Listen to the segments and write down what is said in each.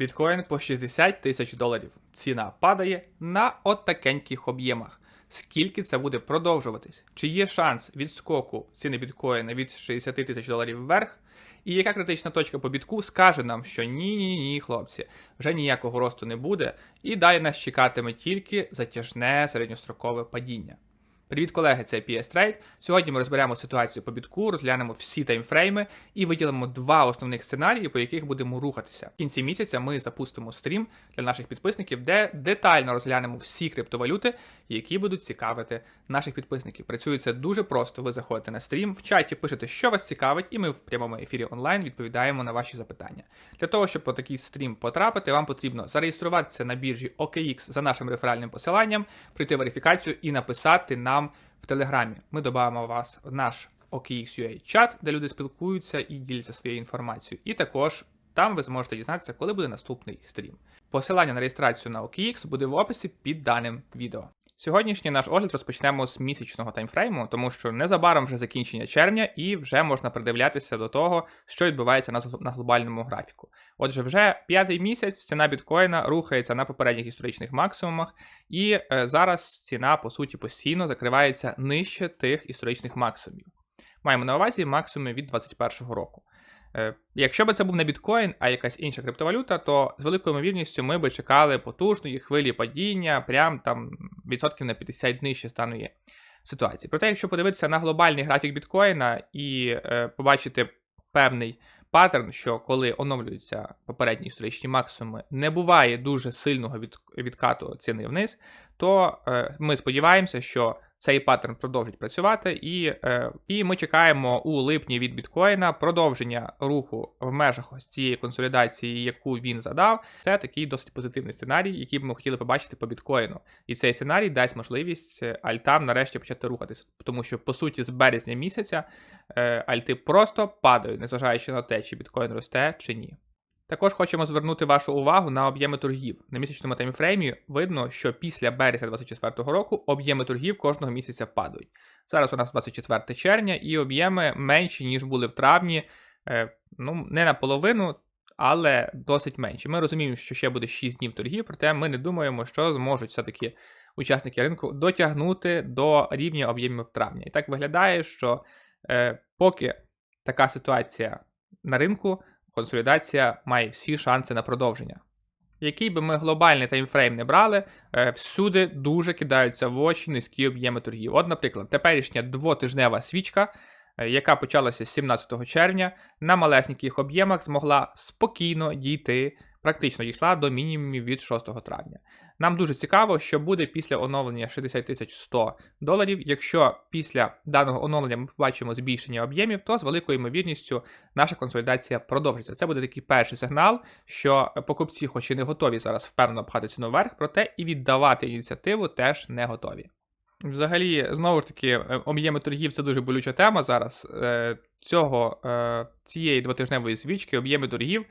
Біткоін по 60 тисяч доларів. Ціна падає на отакеньких об'ємах. Скільки це буде продовжуватись? Чи є шанс відскоку ціни біткоїна від 60 тисяч доларів вверх? І яка критична точка по бітку скаже нам, що ні, ні, ні, хлопці, вже ніякого росту не буде, і далі нас чекатиме тільки затяжне середньострокове падіння. Привіт, колеги, це PS Trade. Сьогодні ми розберемо ситуацію по бітку, розглянемо всі таймфрейми і виділимо два основних сценарії, по яких будемо рухатися. В кінці місяця ми запустимо стрім для наших підписників, де детально розглянемо всі криптовалюти, які будуть цікавити наших підписників. Працює це дуже просто. Ви заходите на стрім, в чаті пишете, що вас цікавить, і ми в прямому ефірі онлайн відповідаємо на ваші запитання. Для того, щоб по такий стрім потрапити, вам потрібно зареєструватися на біржі OKX за нашим реферальним посиланням, пройти верифікацію і написати нам в Телеграмі. Ми додамо вас в наш OKX.ua чат, де люди спілкуються і діляться своєю інформацією. І також там ви зможете дізнатися, коли буде наступний стрім. Посилання на реєстрацію на OKX буде в описі під даним відео. Сьогоднішній наш огляд розпочнемо з місячного таймфрейму, тому що незабаром вже закінчення червня і вже можна придивлятися до того, що відбувається на, глобальному графіку. Отже, вже п'ятий місяць ціна біткоїна рухається на попередніх історичних максимумах, і е, зараз ціна, по суті, постійно закривається нижче тих історичних максимумів. Маємо на увазі максимуми від 2021 року. Е, Якщо б це був не біткоін, а якась інша криптовалюта, то з великою ймовірністю ми би чекали потужної хвилі падіння, прям там відсотків на 50 нижче станує ситуації. Проте, якщо подивитися на глобальний графік біткоїна і е, побачити певний паттерн, що коли оновлюються попередні історичні максимуми, не буває дуже сильного від, відкату ціни вниз, то е, ми сподіваємося, що цей паттерн продовжить працювати, і е, і ми чекаємо у липні від біткоїна продовження руху в межах ось цієї консолідації, яку він задав. Це такий досить позитивний сценарій, який б ми хотіли побачити по біткоїну. І цей сценарій дасть можливість е, альтам нарешті почати рухатися, тому що по суті з березня місяця е, альти просто падають, незважаючи на те, чи біткоін росте чи ні. Також хочемо звернути вашу увагу на об'єми торгів. На місячному таймфреймі видно, що після березня 2024 року об'єми торгів кожного місяця падають. Зараз у нас 24 червня, і об'єми менші, ніж були в травні. Е, ну, не наполовину, але досить менші. Ми розуміємо, що ще буде 6 днів торгів, проте ми не думаємо, що зможуть все-таки учасники ринку дотягнути до рівня об'ємів травня. І так виглядає, що е, поки така ситуація на ринку консолідація має всі шанси на продовження. Який би ми глобальний таймфрейм не брали, е, всюди дуже кидаються в очі низькі об'єми торгів. От, наприклад, теперішня двотижнева свічка, е, яка почалася 17 червня, на малесеньких об'ємах змогла спокійно дійти, практично дійшла до мінімумів від 6 травня. Нам дуже цікаво, що буде після оновлення 60 100 доларів. Якщо після даного оновлення ми побачимо збільшення об'ємів, то з великою ймовірністю наша консолідація продовжиться. Це буде такий перший сигнал, що покупці, хоч і не готові зараз впевнено пхати ціну вверх, проте і віддавати ініціативу теж не готові. Взагалі, знову ж таки, е, об'єми торгів це дуже болюча тема зараз. Е, цього е, цієї двотижневої свічки об'єми торгів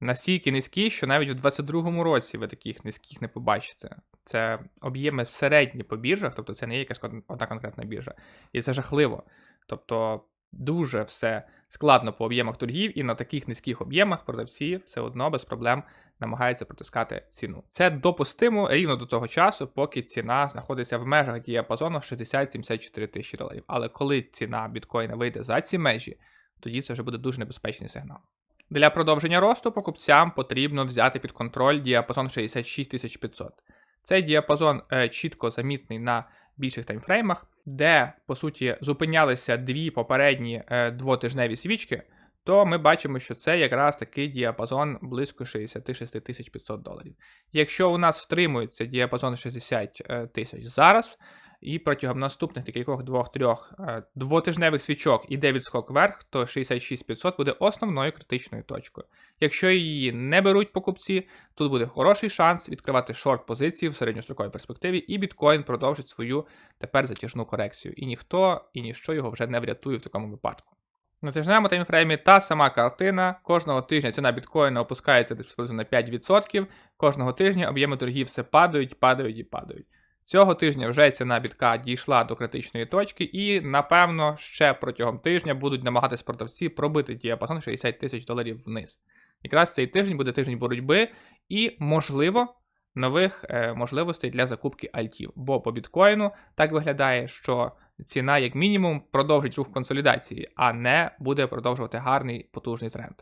настільки низькі, що навіть у 2022 році ви таких низьких не побачите. Це об'єми середні по біржах, тобто це не є якась одна конкретна біржа. І це жахливо. Тобто дуже все складно по об'ємах торгів, і на таких низьких об'ємах продавці все одно без проблем намагаються протискати ціну. Це допустимо рівно до того часу, поки ціна знаходиться в межах діапазону 60-74 тисячі доларів. Але коли ціна біткоїна вийде за ці межі, тоді це вже буде дуже небезпечний сигнал. Для продовження росту покупцям потрібно взяти під контроль діапазон 66500. Цей діапазон е, чітко замітний на більших таймфреймах, де, по суті, зупинялися дві попередні е, двотижневі свічки, то ми бачимо, що це якраз такий діапазон близько 66 500 доларів. Якщо у нас втримується діапазон 60 е, тисяч зараз, і протягом наступних декількох двох-трьох е, двотижневих свічок іде відскок вверх, то 66500 буде основною критичною точкою. Якщо її не беруть покупці, тут буде хороший шанс відкривати шорт позиції в середньостроковій перспективі, і біткоін продовжить свою тепер затяжну корекцію. І ніхто і ніщо його вже не врятує в такому випадку. На тижневому таймфреймі та сама картина. Кожного тижня ціна біткоїна опускається десь на 5%. Кожного тижня об'єми торгів все падають, падають і падають. Цього тижня вже ціна бітка дійшла до критичної точки, і, напевно, ще протягом тижня будуть намагатись продавці пробити діапазон 60 тисяч доларів вниз. Якраз цей тиждень буде тиждень боротьби і, можливо, нових е, можливостей для закупки альтів. Бо по біткоїну так виглядає, що ціна, як мінімум, продовжить рух консолідації, а не буде продовжувати гарний потужний тренд.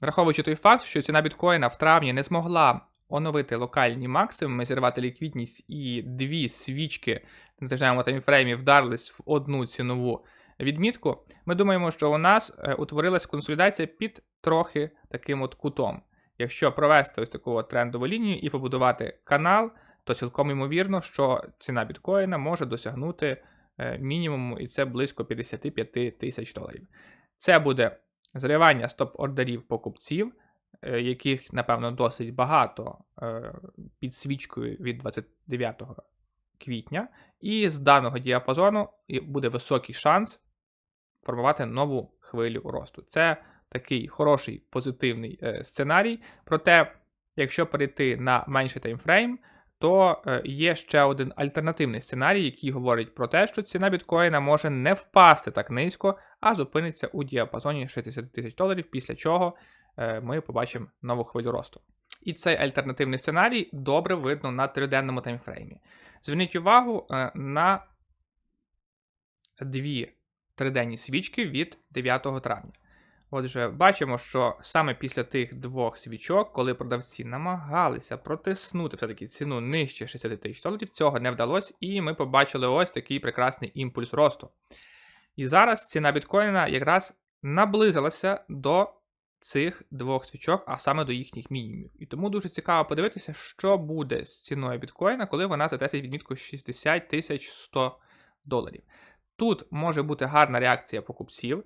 Враховуючи той факт, що ціна біткоїна в травні не змогла оновити локальні максимуми, зірвати ліквідність і дві свічки на таймфреймі вдарились в одну цінову відмітку, ми думаємо, що у нас е, утворилась консолідація під трохи таким от кутом. Якщо провести ось таку от трендову лінію і побудувати канал, то цілком ймовірно, що ціна біткоїна може досягнути е, мінімуму, і це близько 55 тисяч доларів. Це буде зривання стоп-ордерів покупців, яких, напевно, досить багато е, під свічкою від 29 квітня. І з даного діапазону буде високий шанс формувати нову хвилю росту. Це такий хороший позитивний е, сценарій. Проте, якщо перейти на менший таймфрейм, то е, є ще один альтернативний сценарій, який говорить про те, що ціна біткоїна може не впасти так низько, а зупиниться у діапазоні 60 тисяч доларів, після чого е, ми побачимо нову хвилю росту. І цей альтернативний сценарій добре видно на триденному таймфреймі. Зверніть увагу е, на дві триденні свічки від 9 травня. Отже, бачимо, що саме після тих двох свічок, коли продавці намагалися протиснути все-таки ціну нижче 60 тисяч доларів, цього не вдалося, і ми побачили ось такий прекрасний імпульс росту. І зараз ціна біткоїна якраз наблизилася до цих двох свічок, а саме до їхніх мінімумів. І тому дуже цікаво подивитися, що буде з ціною біткоїна, коли вона затесить відмітку 60 тисяч 100 доларів. Тут може бути гарна реакція покупців.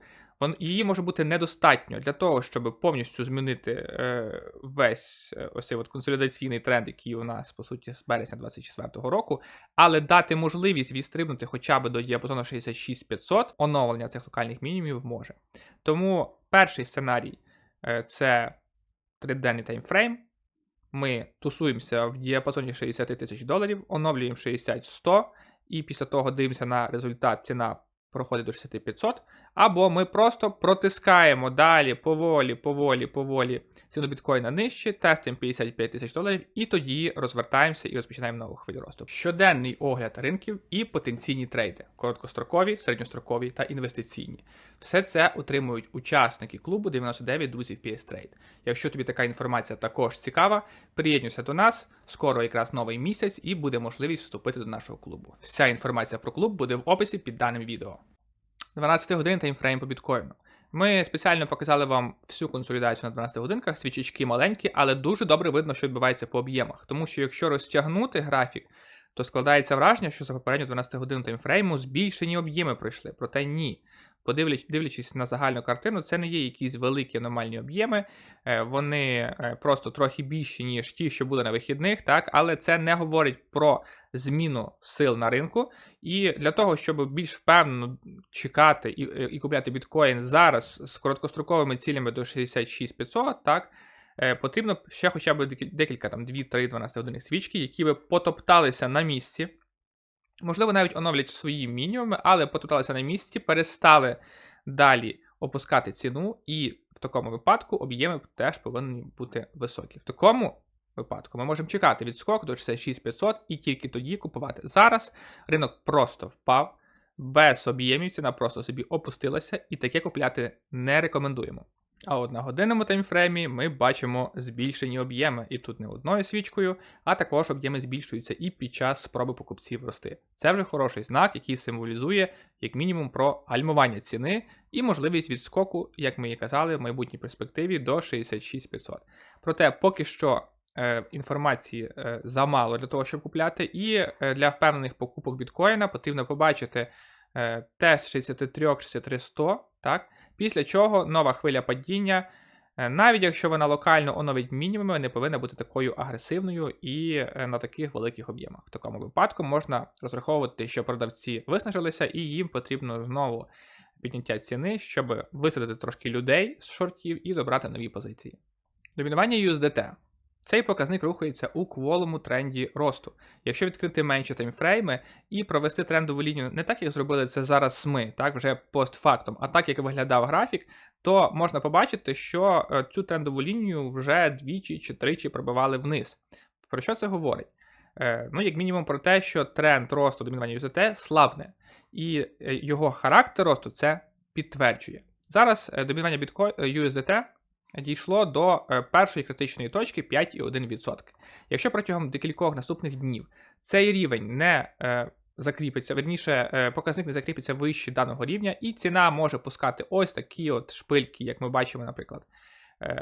Її може бути недостатньо для того, щоб повністю змінити е, весь е, ось цей от консолідаційний тренд, який у нас, по суті, з березня 2024 року, але дати можливість відстрибнути хоча б до діапазону 66500, оновлення цих локальних мінімумів може. Тому перший сценарій це триденний таймфрейм. Ми тусуємося в діапазоні 60 тисяч доларів, оновлюємо 60-100, і після того дивимося на результат ціна проходить до 6500, або ми просто протискаємо далі поволі, поволі, поволі ціну біткоїна нижче, тестимо 55 тисяч доларів, і тоді розвертаємося і розпочинаємо нову хвилю росту. Щоденний огляд ринків і потенційні трейди, короткострокові, середньострокові та інвестиційні. Все це отримують учасники клубу 99 друзів PS Trade. Якщо тобі така інформація також цікава, приєднуйся до нас. Скоро якраз новий місяць і буде можливість вступити до нашого клубу. Вся інформація про клуб буде в описі під даним відео. 12 годин таймфрейм по біткоїну. Ми спеціально показали вам всю консолідацію на 12 годинках, свічечки маленькі, але дуже добре видно, що відбувається по об'ємах. Тому що якщо розтягнути графік, то складається враження, що за попередню 12 годин таймфрейму збільшені об'єми пройшли. Проте ні. Дивлячись на загальну картину, це не є якісь великі аномальні об'єми, е, вони е, просто трохи більші, ніж ті, що були на вихідних, так, але це не говорить про зміну сил на ринку. І для того, щоб більш впевнено чекати і е, і купляти біткоін зараз з короткостроковими цілями до 66500, так, потрібно ще хоча б декілька там 2-3 12 години свічки, які би потопталися на місці. Можливо, навіть оновлять свої мінімуми, але потопталися на місці, перестали далі опускати ціну, і в такому випадку об'єми теж повинні бути високі. В такому випадку ми можемо чекати відскок до 66500 і тільки тоді купувати. Зараз ринок просто впав, без об'ємів ціна просто собі опустилася, і таке купляти не рекомендуємо. А от на годинному таймфреймі ми бачимо збільшені об'єми, і тут не одною свічкою, а також об'єми збільшуються і під час спроби покупців рости. Це вже хороший знак, який символізує, як мінімум, про гальмування ціни і можливість відскоку, як ми і казали, в майбутній перспективі до 66500. Проте поки що. Е, інформації е, замало для того, щоб купляти, і е, для впевнених покупок біткоїна потрібно побачити тест 63-63-100, так, Після чого нова хвиля падіння, е, навіть якщо вона локально оновить мінімуми, не повинна бути такою агресивною і е, на таких великих об'ємах. В такому випадку можна розраховувати, що продавці виснажилися, і їм потрібно знову підняття ціни, щоб висадити трошки людей з шортів і добрати нові позиції. Домінування USDT. Цей показник рухається у кволому тренді росту. Якщо відкрити менші таймфрейми і провести трендову лінію не так, як зробили це зараз ми, так вже постфактом, а так як виглядав графік, то можна побачити, що е, цю трендову лінію вже двічі чи тричі пробивали вниз. Про що це говорить? Е, Ну, як мінімум, про те, що тренд росту домінування USDT слабне, і е, його характер росту це підтверджує. Зараз домінування USDT дійшло до е, першої критичної точки 5,1%. Якщо протягом декількох наступних днів цей рівень не е, закріпиться, верніше, е, показник не закріпиться вище даного рівня, і ціна може пускати ось такі от шпильки, як ми бачимо, наприклад,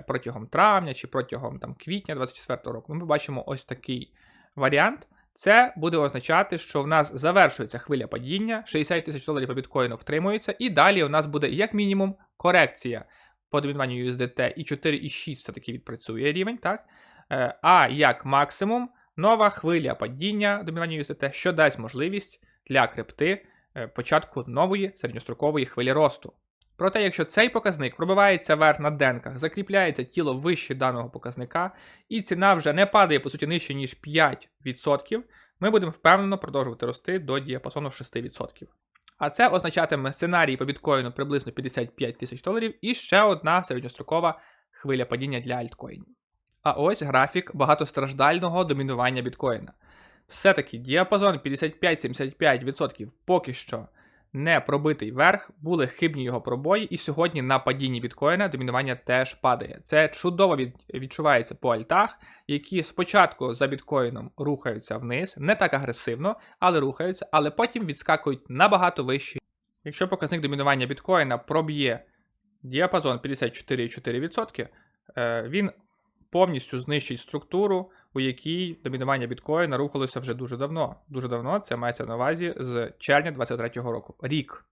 протягом травня чи протягом там, квітня 2024 року. Ми бачимо ось такий варіант. Це буде означати, що в нас завершується хвиля падіння, 60 тисяч доларів по біткоїну втримується, і далі у нас буде як мінімум корекція по домінуванню USDT і 4,6 все-таки відпрацює рівень, так? Е, А як максимум, нова хвиля падіння домінування USDT, що дасть можливість для крипти е, початку нової середньострокової хвилі росту. Проте, якщо цей показник пробивається вверх на денках, закріпляється тіло вище даного показника, і ціна вже не падає, по суті, нижче, ніж 5%, ми будемо впевнено продовжувати рости до діапазону 6%. А це означатиме сценарій по біткоїну приблизно 55 тисяч доларів і ще одна середньострокова хвиля падіння для альткоїнів. А ось графік багатостраждального домінування біткоїна. Все-таки діапазон 55-75% поки що не пробитий верх, були хибні його пробої, і сьогодні на падінні біткоїна домінування теж падає. Це чудово від, відчувається по альтах, які спочатку за біткоїном рухаються вниз, не так агресивно, але рухаються, але потім відскакують набагато вище. Якщо показник домінування біткоїна проб'є діапазон 54,4%, е, він повністю знищить структуру, у якій домінування біткоїна рухалося вже дуже давно. Дуже давно це мається на увазі з червня 2023 року. Рік.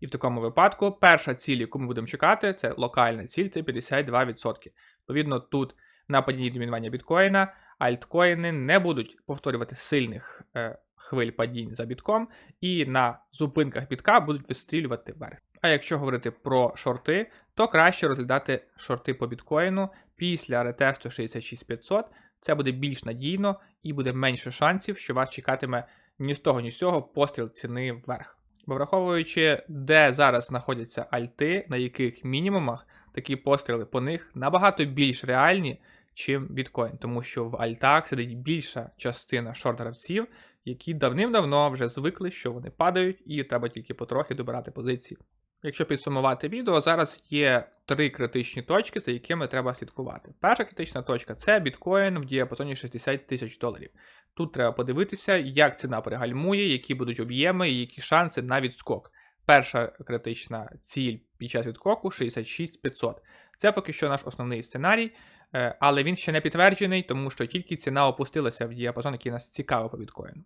І в такому випадку перша ціль, яку ми будемо чекати, це локальна ціль, це 52%. Відповідно, тут на падінні домінування біткоїна альткоїни не будуть повторювати сильних е, хвиль падінь за бітком, і на зупинках бітка будуть вистрілювати вверх. А якщо говорити про шорти, то краще розглядати шорти по біткоїну після ретесту 66500. Це буде більш надійно і буде менше шансів, що вас чекатиме ні з того, ні з цього постріл ціни вверх. Бо враховуючи, де зараз знаходяться альти, на яких мінімумах такі постріли по них набагато більш реальні, чим біткоін, тому що в альтах сидить більша частина шорт-гравців, які давним-давно вже звикли, що вони падають, і треба тільки потрохи добирати позиції. Якщо підсумувати відео, зараз є три критичні точки, за якими треба слідкувати. Перша критична точка це біткоін в діапазоні 60 тисяч доларів. Тут треба подивитися, як ціна перегальмує, які будуть об'єми і які шанси на відскок. Перша критична ціль під час відскоку 66500. Це поки що наш основний сценарій, е, але він ще не підтверджений, тому що тільки ціна опустилася в діапазон, який нас цікавий по біткоїну.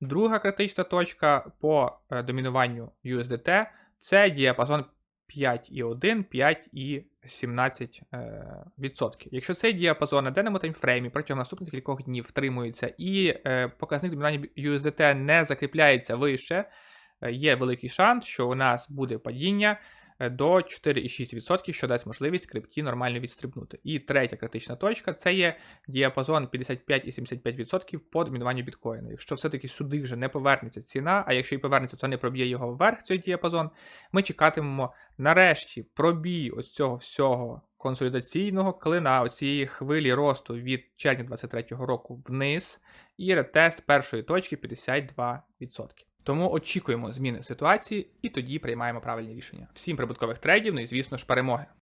Друга критична точка по е, домінуванню USDT це діапазон 5,1, 5,17%. Е. Якщо цей діапазон на денному таймфреймі протягом наступних кількох днів втримується і е, показник домінування USDT не закріпляється вище, е, є великий шанс, що у нас буде падіння до 4,6%, що дасть можливість крипті нормально відстрибнути. І третя критична точка це є діапазон 55,75% по домінуванню біткоїну. Якщо все-таки сюди вже не повернеться ціна, а якщо і повернеться, то не проб'є його вверх цей діапазон, ми чекатимемо нарешті пробій ось цього всього консолідаційного клина, оцієї хвилі росту від червня 2023 року вниз, і ретест першої точки 52%. Тому очікуємо зміни ситуації і тоді приймаємо правильні рішення. Всім прибуткових трейдів, ну і звісно ж перемоги.